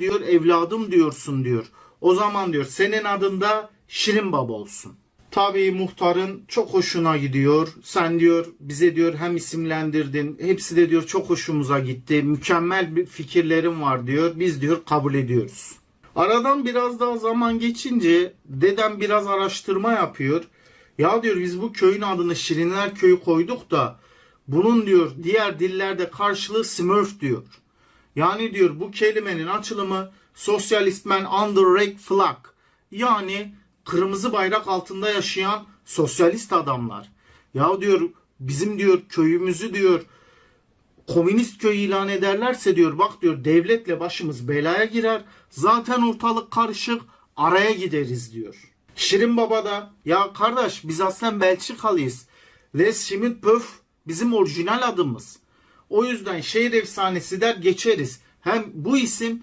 diyor evladım diyorsun diyor. O zaman diyor senin adında Şirin Baba olsun. Tabii muhtarın çok hoşuna gidiyor. Sen diyor bize diyor hem isimlendirdin. Hepsi de diyor çok hoşumuza gitti. Mükemmel bir fikirlerim var diyor. Biz diyor kabul ediyoruz. Aradan biraz daha zaman geçince dedem biraz araştırma yapıyor. Ya diyor biz bu köyün adını Şirinler Köyü koyduk da bunun diyor diğer dillerde karşılığı Smurf diyor. Yani diyor bu kelimenin açılımı Socialist Man Under Red Flag. Yani kırmızı bayrak altında yaşayan sosyalist adamlar. Ya diyor bizim diyor köyümüzü diyor komünist köy ilan ederlerse diyor bak diyor devletle başımız belaya girer. Zaten ortalık karışık araya gideriz diyor. Şirin Baba da ya kardeş biz aslen Belçikalıyız. Les Schmidt Böf bizim orijinal adımız. O yüzden şehir efsanesi der geçeriz. Hem bu isim